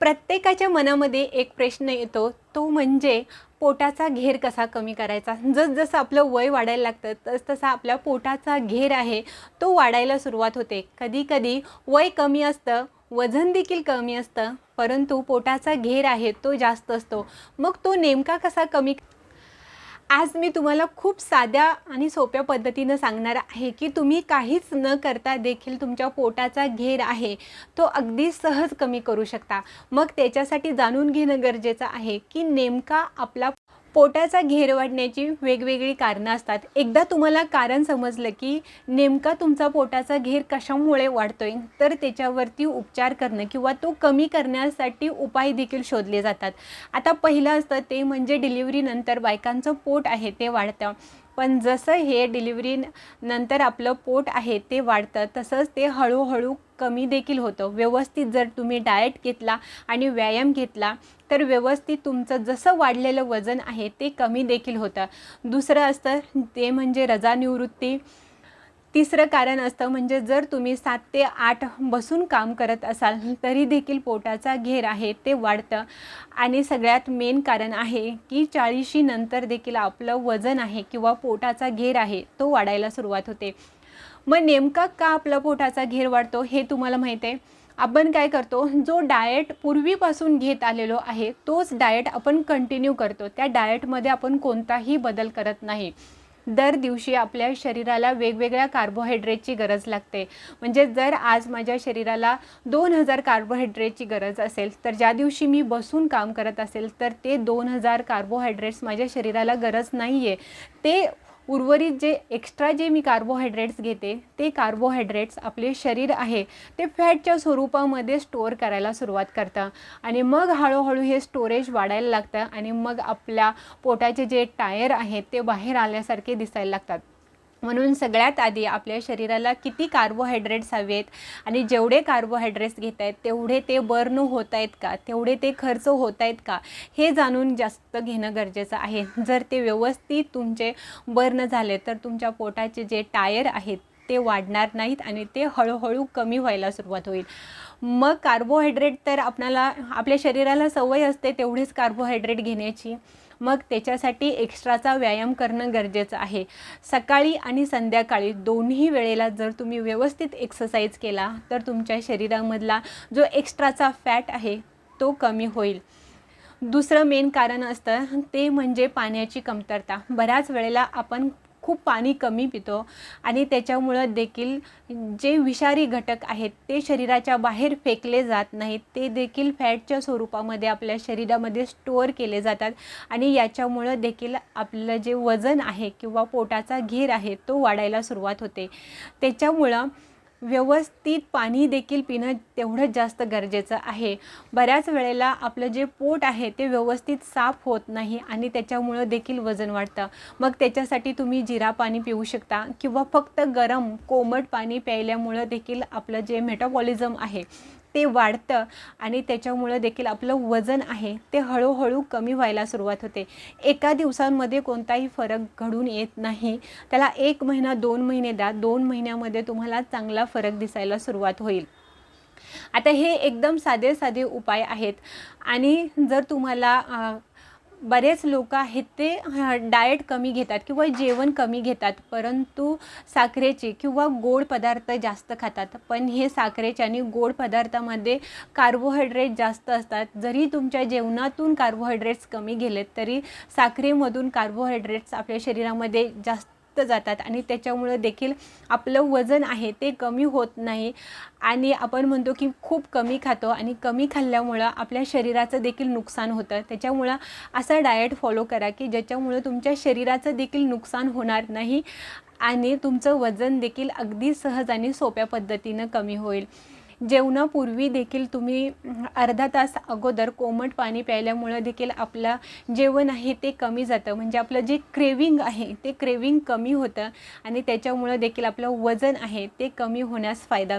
प्रत्येकाच्या मनामध्ये एक प्रश्न येतो तो म्हणजे पोटाचा घेर कसा कमी करायचा? जसजसं आपलं वय वाढायला लागतं तस तसा आपल्या पोटाचा घेर आहे तो वाढायला सुरुवात होते. कधीकधी वय कमी असतं वजन देखील कमी असतं परंतु पोटाचा घेर आहे तो जास्त असतो. मग तो नेमका कसा कमी आज मी तुम्हाला खूप साध्या आणि सोप्या पद्धतीनं सांगणार आहे की तुम्ही काहीच न करता देखील तुमच्या पोटाचा घेर आहे तो अगदी सहज कमी करू शकता. मग त्याच्यासाठी जाणून घेणं गरजेचं आहे की नेमका आपला पोटाचा घेर वाढण्याची वेगवेगळी कारणं असतात. एकदा तुम्हाला कारण समजलं की नेमका तुमचा पोटाचा घेर कशामुळे वाढतो आहे तर त्याच्यावरती उपचार करणं किंवा तो कमी करण्यासाठी उपाय देखील शोधले जातात. आता पहिलं असतं ते म्हणजे डिलिव्हरीनंतर बायकांचं पोट आहे ते वाढतं. पण जसं हे डिलिव्हरी नंतर आपलं पोट आहे ते वाढतं तसंच ते हळूहळू कमी देखील होतं. व्यवस्थित जर तुम्ही डाएट घेतला आणि व्यायाम घेतला तर व्यवस्थित तुमचं जसं वाढलेलं वजन आहे ते कमी देखील होतं. दुसरं असतं ते म्हणजे रजानिवृत्ती. तिसरं कारण असतं म्हणजे जर तुम्ही सात ते आठ बसून काम करत असाल तरी देखील पोटाचा घेर आहे ते वाढतं. आणि सगळ्यात मेन कारण आहे की चाळीशी नंतर देखील आपलं वजन आहे किंवा पोटाचा घेर आहे तो वाढायला सुरुवात होते. मग नेमका का आपला पोटाचा घेर वाढतो हे तुम्हाला माहीत आहे. आपण काय करतो जो डाएट पूर्वीपासून घेत आलेलो आहे तोच डाएट आपण कंटिन्यू करतो. त्या डाएटमध्ये आपण कोणताही बदल करत नाही. दर दिवशी आपल्या शरीराला वेगवेगळ्या कार्बोहायड्रेटची गरज लागते. म्हणजे जर आज माझ्या शरीराला दोन हजार कार्बोहायड्रेटची गरज असेल तर ज्या दिवशी मी बसून काम करत असेल तर ते दोन हजार कार्बोहायड्रेट्स माझ्या शरीराला गरज नाही आहे ते उर्वरित जे एक्स्ट्रा जे मी कार्बोहायड्रेट्स घेते ते कार्बोहायड्रेट्स आपले शरीर आहे ते फॅटच्या स्वरूपामध्ये स्टोअर करायला सुरुवात करतं. आणि मग हळूहळू हे स्टोरेज वाढायला लागतं आणि मग आपल्या पोटाचे जे टायर आहेत ते बाहेर आल्यासारखे दिसायला लागतात. म्हणून सगळ्यात आधी आपल्या शरीराला किती कार्बोहायड्रेट्स हवेत आणि जेवढे कार्बोहायड्रेट्स घेत आहेत तेवढे ते बर्न होत आहेत का? तेवढे ते खर्च होत आहेत का? हे जाणून जास्त घेणं गरजेचं आहे. जर ते व्यवस्थित तुमचे बर्न झाले तर तुमच्या पोटाचे जे टायर आहेत ते वाढणार नाहीत आणि ते हळूहळू कमी व्हायला सुरुवात होईल. मग कार्बोहायड्रेट तर आपणाला आपल्या शरीराला सवय असते तेवढेच कार्बोहायड्रेट घेण्याची. मग त्याच्यासाठी एक्स्ट्राचा व्यायाम करणं गरजेचं आहे. सकाळी आणि संध्याकाळी दोन्ही वेळेला जर तुम्ही व्यवस्थित एक्सरसाइज केला तर तुमच्या शरीरामधला जो एक्स्ट्राचा फॅट आहे तो कमी होईल. दुसरं मेन कारण असतं ते म्हणजे पाण्याची कमतरता. बऱ्याच वेळेला आपण खूप पाणी कमी पितो आणि त्याच्यामुळं देखील जे विषारी घटक आहेत ते शरीराच्या बाहेर फेकले जात नाहीत. ते देखील फॅटच्या स्वरूपामध्ये आपल्या शरीरामध्ये स्टोअर केले जातात आणि याच्यामुळं देखील आपलं जे वजन आहे किंवा पोटाचा घेर आहे तो वाढायला सुरुवात होते. त्याच्यामुळं व्यवस्थित पाणी देखील पिणं तेवढंच जास्त गरजेचं आहे. बऱ्याच वेळेला आपलं जे पोट आहे ते व्यवस्थित साफ होत नाही आणि त्याच्यामुळं देखील वजन वाढतं. मग त्याच्यासाठी तुम्ही जिरा पाणी पिऊ शकता किंवा फक्त गरम कोमट पाणी प्यायल्यामुळं देखील आपलं जे मेटाबॉलिझम आहे ते वाढतं आणि त्याच्यामुळं देखील आपलं वजन आहे ते हळूहळू कमी व्हायला सुरुवात होते. एका दिवसांमध्ये कोणताही फरक घडून येत नाही. त्याला एक महिना दोन महिने द्या. दोन महिन्यामध्ये तुम्हाला चांगला फरक दिसायला सुरुवात होईल. आता हे एकदम साधे साधे उपाय आहेत. आणि जर तुम्हाला बरेच लोक आहेत ते डाएट कमी घेतात किंवा जेवण कमी घेतात परंतु साखरेचे किंवा गोड पदार्थ जास्त खातात. पण हे साखरेचे आणि गोड पदार्थामध्ये कार्बोहायड्रेट जास्त असतात. जरी तुमच्या जेवणातून कार्बोहायड्रेट्स कमी गेलेत तरी साखरेमधून कार्बोहायड्रेट्स आपल्या शरीरामध्ये जास्त जातात आणि त्याच्यामुळं देखील आपलं वजन आहे ते कमी होत नाही. आणि आपण म्हणतो की खूप कमी खातो आणि कमी खाल्ल्यामुळं आपल्या शरीराचं देखील नुकसान होतं. त्याच्यामुळं असा डाएट फॉलो करा की ज्याच्यामुळं तुमच्या शरीराचं देखील नुकसान होणार नाही आणि तुमचं वजन देखील अगदी सहज आणि सोप्या पद्धतीनं कमी होईल. जेवणापूर्वी देखील तुम्ही अर्धा तास अगोदर कोमट पाणी प्यायल्यामुळं देखील आपलं जेवण आहे ते कमी जातं. म्हणजे आपलं जे क्रेविंग आहे ते क्रेविंग कमी होतं आणि त्याच्यामुळं देखील आपलं वजन आहे ते कमी होण्यास फायदा